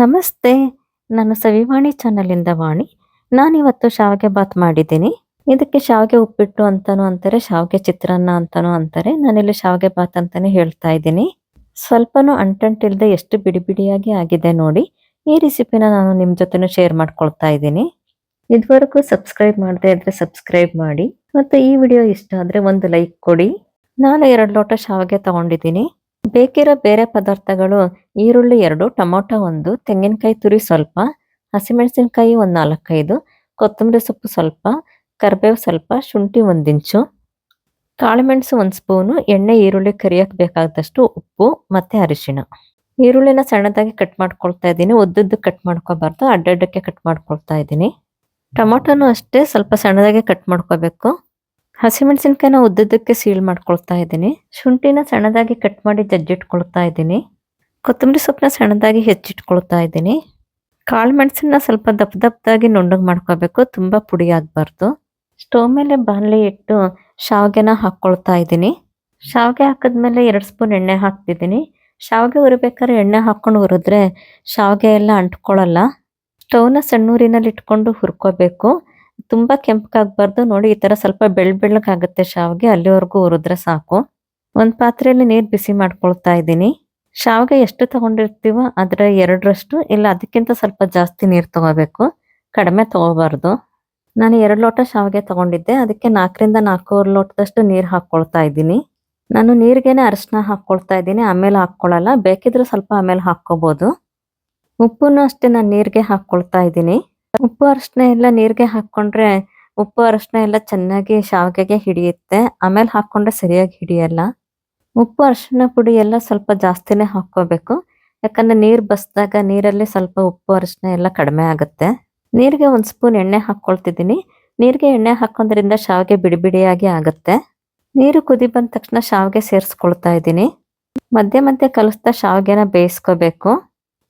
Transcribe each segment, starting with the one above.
ನಮಸ್ತೆ, ನಾನು ಸವಿವಾಣಿ ಚಾನಲಿಂದ ವಾಣಿ. ನಾನಿವತ್ತು ಶಾವಿಗೆ ಬಾತ್ ಮಾಡಿದ್ದೀನಿ. ಇದಕ್ಕೆ ಶಾವಿಗೆ ಉಪ್ಪಿಟ್ಟು ಅಂತಾನೂ ಅಂತಾರೆ, ಶಾವಿಗೆ ಚಿತ್ರಾನ್ನ ಅಂತಾನೂ ಅಂತಾರೆ, ನಾನಿಲ್ಲಿ ಶಾವಿಗೆ ಬಾತ್ ಅಂತಾನೆ ಹೇಳ್ತಾ ಇದ್ದೀನಿ. ಸ್ವಲ್ಪನೂ ಅಂಟಂಟಿಲ್ಲದೆ ಎಷ್ಟು ಬಿಡಿ ಬಿಡಿಯಾಗಿ ಆಗಿದೆ ನೋಡಿ, ಈ ರೆಸಿಪಿನ ನಾನು ನಿಮ್ಮ ಜೊತೆನೂ ಶೇರ್ ಮಾಡ್ಕೊಳ್ತಾ ಇದ್ದೀನಿ. ಇದುವರೆಗೂ ಸಬ್ಸ್ಕ್ರೈಬ್ ಮಾಡದೆ ಇದ್ರೆ ಸಬ್ಸ್ಕ್ರೈಬ್ ಮಾಡಿ, ಮತ್ತೆ ಈ ವಿಡಿಯೋ ಇಷ್ಟ ಆದ್ರೆ ಒಂದು ಲೈಕ್ ಕೊಡಿ. ನಾನು ಎರಡು ಲೋಟ ಶಾವಿಗೆ ತಗೊಂಡಿದ್ದೀನಿ. ಬೇಕಿರೋ ಬೇರೆ ಪದಾರ್ಥಗಳು ಈರುಳ್ಳಿ ಎರಡು, ಟೊಮೊಟೊ ಒಂದು, ತೆಂಗಿನಕಾಯಿ ತುರಿ ಸ್ವಲ್ಪ, ಹಸಿಮೆಣಸಿನಕಾಯಿ ಒಂದು ನಾಲ್ಕೈದು, ಕೊತ್ತಂಬರಿ ಸೊಪ್ಪು ಸ್ವಲ್ಪ, ಕರಿಬೇವು ಸ್ವಲ್ಪ, ಶುಂಠಿ ಒಂದಿಂಚು ಇಂಚು, ಕಾಳುಮೆಣಸು ಒಂದು ಸ್ಪೂನು, ಎಣ್ಣೆ, ಈರುಳ್ಳಿ ಕರಿಯಕ್ಕೆ ಬೇಕಾದಷ್ಟು ಉಪ್ಪು ಮತ್ತೆ ಅರಿಶಿಣ. ಈರುಳ್ಳಿನ ಸಣ್ಣದಾಗಿ ಕಟ್ ಮಾಡ್ಕೊಳ್ತಾ ಇದ್ದೀನಿ, ಉದ್ದುದ್ದು ಕಟ್ ಮಾಡ್ಕೋಬಾರ್ದು, ಅಡ್ಡಡ್ಡಕ್ಕೆ ಕಟ್ ಮಾಡ್ಕೊಳ್ತಾ ಇದ್ದೀನಿ. ಟೊಮೊಟೊನೂ ಅಷ್ಟೇ, ಸ್ವಲ್ಪ ಸಣ್ಣದಾಗಿ ಕಟ್ ಮಾಡ್ಕೋಬೇಕು. ಹಸಿಮೆಣಸಿನ್ಕಾಯಿನ ಉದ್ದದಕ್ಕೆ ಸೀಳ್ ಮಾಡ್ಕೊಳ್ತಾ ಇದ್ದೀನಿ. ಶುಂಠಿನ ಸಣ್ಣದಾಗಿ ಕಟ್ ಮಾಡಿ ಜಜ್ಜಿಟ್ಕೊಳ್ತಾ ಇದ್ದೀನಿ. ಕೊತ್ತಂಬರಿ ಸೊಪ್ಪನ್ನ ಸಣ್ಣದಾಗಿ ಹೆಚ್ಚಿಟ್ಕೊಳ್ತಾ ಇದ್ದೀನಿ. ಕಾಳು ಮೆಣಸನ್ನ ಸ್ವಲ್ಪ ದಪ್ಪ ದಪ್ಪದಾಗಿ ನುಣ್ಣಗೆ ಮಾಡ್ಕೋಬೇಕು. ತುಂಬ ಪುಡಿ ಆಗಬಾರ್ದು. ಸ್ಟವ್ ಮೇಲೆ ಬಾಣಲಿ ಇಟ್ಟು ಶಾವಿಗೆನ ಹಾಕ್ಕೊಳ್ತಾ ಇದ್ದೀನಿ. ಶಾವಿಗೆ ಹಾಕಿದ್ಮೇಲೆ ಎರಡು ಸ್ಪೂನ್ ಎಣ್ಣೆ ಹಾಕ್ತಿದ್ದೀನಿ. ಶಾವಿಗೆ ಹುರಿಬೇಕಾದ್ರೆ ಎಣ್ಣೆ ಹಾಕ್ಕೊಂಡು ಹುರಿದ್ರೆ ಶಾವಿಗೆ ಎಲ್ಲ ಅಂಟ್ಕೊಳ್ಳಲ್ಲ. ಸ್ಟವ್ನ ಸಣ್ಣೂರಿನಲ್ಲಿ ಇಟ್ಕೊಂಡು ಹುರ್ಕೋಬೇಕು. ತುಂಬ ಕೆಂಪಗಾಗಬಾರ್ದು. ನೋಡಿ, ಈ ತರ ಸ್ವಲ್ಪ ಬೆಳ್ ಬೆಳ್ಳಗಾಗುತ್ತೆ ಶಾವಿಗೆ. ಅಲ್ಲಿವರೆಗೂ ಉರಿದ್ರೆ ಸಾಕು. ಒಂದು ಪಾತ್ರೆಯಲ್ಲಿ ನೀರ್ ಬಿಸಿ ಮಾಡ್ಕೊಳ್ತಾ ಇದ್ದೀನಿ. ಶಾವಿಗೆ ಎಷ್ಟು ತಗೊಂಡಿರ್ತೀವೋ ಅದರ ಎರಡರಷ್ಟು, ಇಲ್ಲ ಅದಕ್ಕಿಂತ ಸ್ವಲ್ಪ ಜಾಸ್ತಿ ನೀರ್ ತಗೋಬೇಕು. ಕಡಿಮೆ ತಗೋಬಾರ್ದು. ನಾನು ಎರಡು ಲೋಟ ಶಾವಿಗೆ ತಗೊಂಡಿದ್ದೆ. ಅದಕ್ಕೆ ನಾಲ್ಕರಿಂದ ನಾಲ್ಕೂವರೆ ಲೋಟದಷ್ಟು ನೀರು ಹಾಕ್ಕೊಳ್ತಾ ಇದ್ದೀನಿ. ನಾನು ನೀರಿಗೇನೆ ಅರಿಶಿನ ಹಾಕ್ಕೊಳ್ತಾ ಇದ್ದೀನಿ. ಆಮೇಲೆ ಹಾಕ್ಕೊಳ್ಳಲ್ಲ ಬೇಕಿದ್ರೆ ಸ್ವಲ್ಪ ಆಮೇಲೆ ಹಾಕ್ಕೋಬೋದು. ಉಪ್ಪನ್ನು ಅಷ್ಟೇ ನಾನು ನೀರಿಗೆ ಹಾಕ್ಕೊಳ್ತಾ ಇದ್ದೀನಿ. ಉಪ್ಪು ಅರಿಶಿನ ಎಲ್ಲ ನೀರಿಗೆ ಹಾಕೊಂಡ್ರೆ ಉಪ್ಪು ಅರಿಶಿನ ಎಲ್ಲ ಚೆನ್ನಾಗಿ ಶಾವಿಗೆಗೆ ಹಿಡಿಯುತ್ತೆ. ಆಮೇಲೆ ಹಾಕೊಂಡ್ರೆ ಸರಿಯಾಗಿ ಹಿಡಿಯಲ್ಲ. ಉಪ್ಪು ಅರಿಶಿನ ಪುಡಿ ಎಲ್ಲ ಸ್ವಲ್ಪ ಜಾಸ್ತಿನೇ ಹಾಕೋಬೇಕು ಯಾಕಂದ್ರೆ ನೀರು ಬಸ್ದಾಗ ನೀರಲ್ಲಿ ಸ್ವಲ್ಪ ಉಪ್ಪು ಅರಿಶಿನ ಎಲ್ಲ ಕಡಿಮೆ ಆಗುತ್ತೆ. ನೀರಿಗೆ ಒಂದು ಸ್ಪೂನ್ ಎಣ್ಣೆ ಹಾಕ್ಕೊಳ್ತಿದ್ದೀನಿ ನೀರಿಗೆ ಎಣ್ಣೆ ಹಾಕೋದ್ರಿಂದ ಶಾವಿಗೆ ಬಿಡಿ ಬಿಡಿಯಾಗಿ ಆಗುತ್ತೆ. ನೀರು ಕುದಿ ಬಂದ ತಕ್ಷಣ ಶಾವಿಗೆ ಸೇರಿಸ್ಕೊಳ್ತಾ ಇದ್ದೀನಿ. ಮಧ್ಯೆ ಮಧ್ಯೆ ಕಲಿಸ್ತಾ ಶಾವಿಗೆನ ಬೇಯಿಸ್ಕೋಬೇಕು.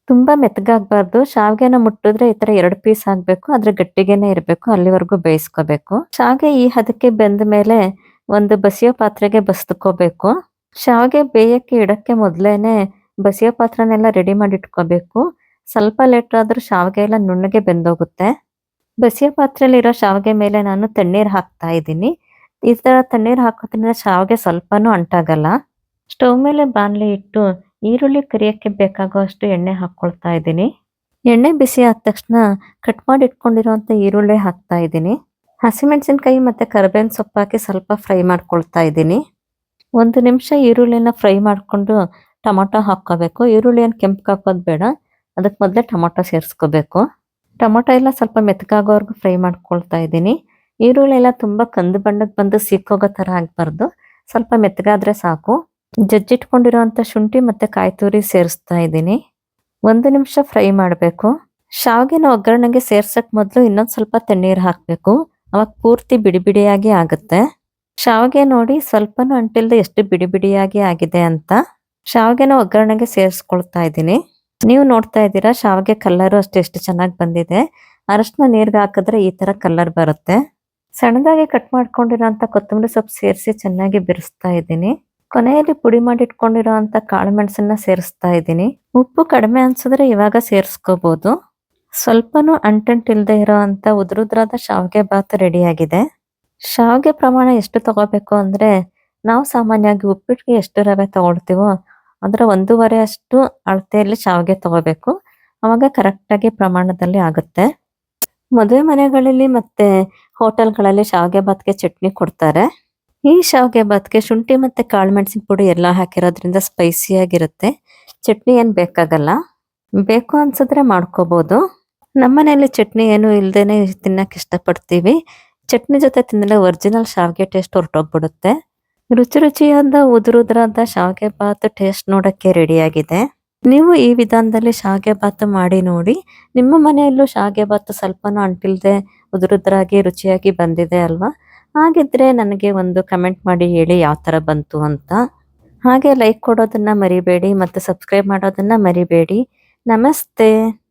ತುಂಬಾ ಮೆತ್ತಗಾಗಬಾರ್ದು. ಶಾವಿಗೆನ ಮುಟ್ಟಿದ್ರೆ ಈ ತರ ಎರಡು ಪೀಸ್ ಆಗ್ಬೇಕು. ಆದ್ರೆ ಗಟ್ಟಿಗೆನೆ ಇರಬೇಕು. ಅಲ್ಲಿವರೆಗೂ ಬೇಯಿಸ್ಕೋಬೇಕು. ಶಾವಿಗೆ ಈ ಹದಕ್ಕೆ ಬೆಂದ ಮೇಲೆ ಒಂದು ಬಸಿಯೋ ಪಾತ್ರೆಗೆ ಬಸ್ದುಕೋಬೇಕು ಶಾವಿಗೆ ಬೇಯಕ್ಕೆ ಇಡಕ್ಕೆ ಮೊದಲೇನೆ ಬಸಿಯೋ ಪಾತ್ರನೆಲ್ಲ ರೆಡಿ ಮಾಡಿ ಇಟ್ಕೋಬೇಕು. ಸ್ವಲ್ಪ ಲೇಟ್ ಆದ್ರೂ ಶಾವಿಗೆ ಎಲ್ಲ ನುಣ್ಣಗೆ ಬೆಂದೋಗುತ್ತೆ. ಬಸಿಯೋ ಪಾತ್ರೆಯಲ್ಲಿ ಇರೋ ಶಾವಿಗೆ ಮೇಲೆ ನಾನು ತಣ್ಣೀರ್ ಹಾಕ್ತಾ ಇದ್ದೀನಿ. ಈ ತರ ತಣ್ಣೀರ್ ಹಾಕೋದ್ರಿಂದ ಶಾವಿಗೆ ಸ್ವಲ್ಪನೂ ಅಂಟಾಗಲ್ಲ. ಸ್ಟವ್ ಮೇಲೆ ಬಾಣಲಿ ಇಟ್ಟು ಈರುಳ್ಳಿ ಕರಿಯೋಕ್ಕೆ ಬೇಕಾಗುವಷ್ಟು ಎಣ್ಣೆ ಹಾಕ್ಕೊಳ್ತಾ ಇದ್ದೀನಿ. ಎಣ್ಣೆ ಬಿಸಿ ಆದ ತಕ್ಷಣ ಕಟ್ ಮಾಡಿ ಇಟ್ಕೊಂಡಿರುವಂಥ ಈರುಳ್ಳಿ ಹಾಕ್ತಾ ಇದ್ದೀನಿ. ಹಸಿಮೆಣಸಿನ್ಕಾಯಿ ಮತ್ತೆ ಕರಿಬೇವಿನ ಸೊಪ್ಪು ಹಾಕಿ ಸ್ವಲ್ಪ ಫ್ರೈ ಮಾಡ್ಕೊಳ್ತಾ ಇದ್ದೀನಿ. ಒಂದು ನಿಮಿಷ ಈರುಳ್ಳಿನ ಫ್ರೈ ಮಾಡ್ಕೊಂಡು ಟೊಮೊಟೊ ಹಾಕ್ಕೋಬೇಕು. ಈರುಳ್ಳಿ ಏನು ಕೆಂಪು ಹಾಕೋದು ಬೇಡ. ಅದಕ್ಕೆ ಮೊದಲೇ ಟೊಮೊಟೊ ಸೇರಿಸ್ಕೋಬೇಕು. ಟೊಮೊಟೊ ಎಲ್ಲ ಸ್ವಲ್ಪ ಮೆತ್ತಗಾಗೋವರೆಗೂ ಫ್ರೈ ಮಾಡ್ಕೊಳ್ತಾ ಇದ್ದೀನಿ. ಈರುಳ್ಳಿ ಎಲ್ಲ ತುಂಬ ಕಂದು ಬಣ್ಣಕ್ಕೆ ಬಂದು ಸಿಕ್ಕೋಗೋ ಥರ ಆಗಬಾರ್ದು. ಸ್ವಲ್ಪ ಮೆತ್ತಗಾದ್ರೆ ಸಾಕು. ಜಜ್ಜಿಟ್ಕೊಂಡಿರುವಂತ ಶುಂಠಿ ಮತ್ತೆ ಕಾಯಿ ತುರಿ ಸೇರಿಸ್ತಾ ಇದ್ದೀನಿ. ಒಂದು ನಿಮಿಷ ಫ್ರೈ ಮಾಡಬೇಕು. ಶಾವಿಗೆನ ಒಗ್ಗರಣೆಗೆ ಸೇರ್ಸಕ್ಕೆ ಮೊದಲು ಇನ್ನೊಂದು ಸ್ವಲ್ಪ ತಣ್ಣೀರು ಹಾಕ್ಬೇಕು. ಅವಾಗ ಪೂರ್ತಿ ಬಿಡಿ ಬಿಡಿಯಾಗಿ ಆಗುತ್ತೆ. ಶಾವಿಗೆ ನೋಡಿ ಸ್ವಲ್ಪನೂ ಅಂಟಿಲ್ದೆ ಎಷ್ಟು ಬಿಡಿ ಬಿಡಿಯಾಗಿ ಆಗಿದೆ ಅಂತ ಶಾವಿಗೆನ ಒಗ್ಗರಣೆಗೆ ಸೇರಿಸ್ಕೊಳ್ತಾ ಇದ್ದೀನಿ. ನೀವು ನೋಡ್ತಾ ಇದ್ದೀರಾ ಶಾವಿಗೆ ಕಲ್ಲರು ಅಷ್ಟು ಎಷ್ಟು ಚೆನ್ನಾಗಿ ಬಂದಿದೆ. ಅರಶಿನ ನೀರಿಗೆ ಹಾಕಿದ್ರೆ ಈ ತರ ಕಲರ್ ಬರುತ್ತೆ. ಸಣ್ಣದಾಗಿ ಕಟ್ ಮಾಡ್ಕೊಂಡಿರೋಂಥ ಕೊತ್ತಂಬರಿ ಸೊಪ್ಪು ಸೇರಿಸಿ ಚೆನ್ನಾಗಿ ಬಿರಿಸ್ತಾ ಇದ್ದೀನಿ. ಕೊನೆಯಲ್ಲಿ ಪುಡಿ ಮಾಡಿ ಇಟ್ಕೊಂಡಿರುವಂತ ಕಾಳು ಮೆಣಸನ್ನ ಸೇರಿಸ್ತಾ ಇದ್ದೀನಿ. ಉಪ್ಪು ಕಡಿಮೆ ಅನ್ಸಿದ್ರೆ ಇವಾಗ ಸೇರಿಸ್ಕೋಬಹುದು ಸ್ವಲ್ಪನೂ ಅಂಟಂಟ್ ಇರೋ ಅಂತ ಉದ್ರುದ್ರಾದ ಶಾವಿಗೆ ಬಾತ್ ರೆಡಿ ಆಗಿದೆ ಶಾವಿಗೆ ಪ್ರಮಾಣ ಎಷ್ಟು ತಗೋಬೇಕು ಅಂದ್ರೆ ನಾವು ಸಾಮಾನ್ಯವಾಗಿ ಉಪ್ಪಿಟ್ಟಿಗೆ ಎಷ್ಟು ರವೆ ತಗೊಳ್ತೀವೋ ಅದರ ಒಂದೂವರೆ ಅಷ್ಟು ಅಳತೆಯಲ್ಲಿ ಶಾವಿಗೆ ತಗೋಬೇಕು. ಅವಾಗ ಕರೆಕ್ಟ್ ಆಗಿ ಪ್ರಮಾಣದಲ್ಲಿ ಆಗುತ್ತೆ. ಮದುವೆ ಮನೆಗಳಲ್ಲಿ ಮತ್ತೆ ಹೋಟೆಲ್ಗಳಲ್ಲಿ ಶಾವಿಗೆ ಬಾತ್ಗೆ ಚಟ್ನಿ ಕೊಡ್ತಾರೆ. ಈ ಶಾವಿಗೆ ಬಾತ್ಗೆ ಶುಂಠಿ ಮತ್ತೆ ಕಾಳು ಮೆಣಸಿನ ಪುಡಿ ಎಲ್ಲ ಹಾಕಿರೋದ್ರಿಂದ ಸ್ಪೈಸಿ ಆಗಿರುತ್ತೆ. ಚಟ್ನಿ ಏನು ಬೇಕಾಗಲ್ಲ. ಬೇಕು ಅನ್ಸಿದ್ರೆ ಮಾಡ್ಕೋಬಹುದು ನಮ್ಮನೆಯಲ್ಲಿ ಚಟ್ನಿ ಏನು ಇಲ್ದೇನೆ ತಿನ್ನಕ್ಕೆ ಇಷ್ಟಪಡ್ತೀವಿ. ಚಟ್ನಿ ಜೊತೆ ತಿಂದರೆ ಒರಿಜಿನಲ್ ಶಾವಿಗೆ ಟೇಸ್ಟ್ ಹೊರಟೋಗ್ಬಿಡುತ್ತೆ. ರುಚಿ ರುಚಿಯಾದ, ಉದುರುದ್ರಾದ ಶಾವಿಗೆ ಬಾತ್ ಟೇಸ್ಟ್ ನೋಡಕ್ಕೆ ರೆಡಿಯಾಗಿದೆ ನೀವು ಈ ವಿಧಾನದಲ್ಲಿ ಶಾವಿಗೆ ಬಾತ್ ಮಾಡಿ ನೋಡಿ, ನಿಮ್ಮ ಮನೆಯಲ್ಲೂ ಶಾವಿಗೆ ಬಾತ್ ಸ್ವಲ್ಪನೂ ಅಂಟಿಲ್ದೆ ಉದುರುದ್ರಾಗಿ, ರುಚಿಯಾಗಿ ಬಂದಿದೆ ಅಲ್ವಾ? ಹಾಗಿದ್ರೆ ನನಗೆ ಒಂದು ಕಮೆಂಟ್ ಮಾಡಿ ಹೇಳಿ ಯಾವ ತರ ಬಂತು ಅಂತ. ಹಾಗೆ ಲೈಕ್ ಕೊಡೋದನ್ನ ಮರಿಬೇಡಿ ಮತ್ತೆ ಸಬ್ಸ್ಕ್ರೈಬ್ ಮಾಡೋದನ್ನ ಮರಿಬೇಡಿ. ನಮಸ್ತೆ.